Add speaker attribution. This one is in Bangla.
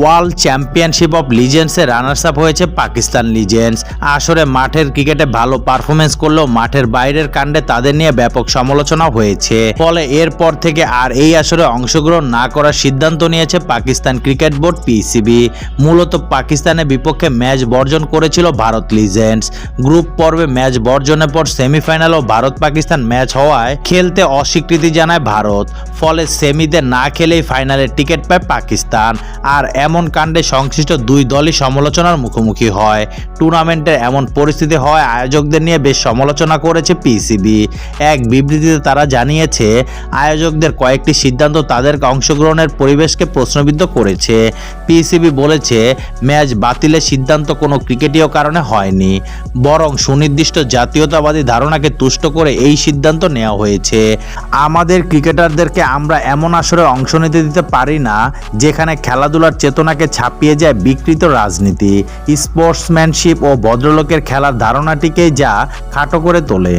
Speaker 1: ওয়ার্ল্ড চ্যাম্পিয়নশিপ অফ লিজেন্ডসে রানার্স আপ হয়েছে পাকিস্তান লিজেন্ডস। আসরে মাঠের ক্রিকেটে ভালো পারফরমেন্স করলেও মাঠের বাইরের কাণ্ডে তাদের নিয়ে ব্যাপক সমালোচনা হয়েছে। ফলে এরপর থেকে আর এই আসরে অংশগ্রহণ না করার সিদ্ধান্ত নিয়েছে পাকিস্তান ক্রিকেট বোর্ড পিসিবি। মূলত পাকিস্তানের বিপক্ষে ম্যাচ বর্জন করেছিল ভারত লিজেন্ডস। গ্রুপ পর্বে ম্যাচ বর্জনের পর সেমিফাইনাল ও ভারত পাকিস্তান ম্যাচ হওয়ায় খেলতে অস্বীকৃতি জানায় ভারত। ফলে সেমিতে না খেলেই ফাইনালে টিকিট পায় পাকিস্তান। আর এমন কাণ্ডে সংশ্লিষ্ট দুই দলই সমালোচনার মুখোমুখি হয়। টুর্নামেন্টের এমন পরিস্থিতি হয় আয়োজকদের নিয়ে বেশ সমালোচনা করেছে পিসিবি। এক বিবৃতিতে তারা জানিয়েছে, আয়োজকদের কয়েকটি সিদ্ধান্ত তাদের অংশগ্রহণের পরিবেশকে প্রশ্নবিদ্ধ করেছে। পিসিবি বলেছে, ম্যাচ বাতিলের সিদ্ধান্ত কোনো ক্রিকেটীয় কারণে হয়নি। বরং সুনির্দিষ্ট জাতীয়তাবাদী ধারণাকে তুষ্ট করে এই সিদ্ধান্ত নেওয়া হয়েছে। আমাদের ক্রিকেটারদেরকে আমরা এমন আসরে অংশ নিতে দিতে পারি না, যেখানে খেলাধুলার চেতনাকে ছাপিয়ে যায় বিকৃত রাজনীতি, স্পোর্টসম্যানশিপ ও ভদ্রলোকের খেলার ধারণাটিকেই যা খাটো করে তোলে।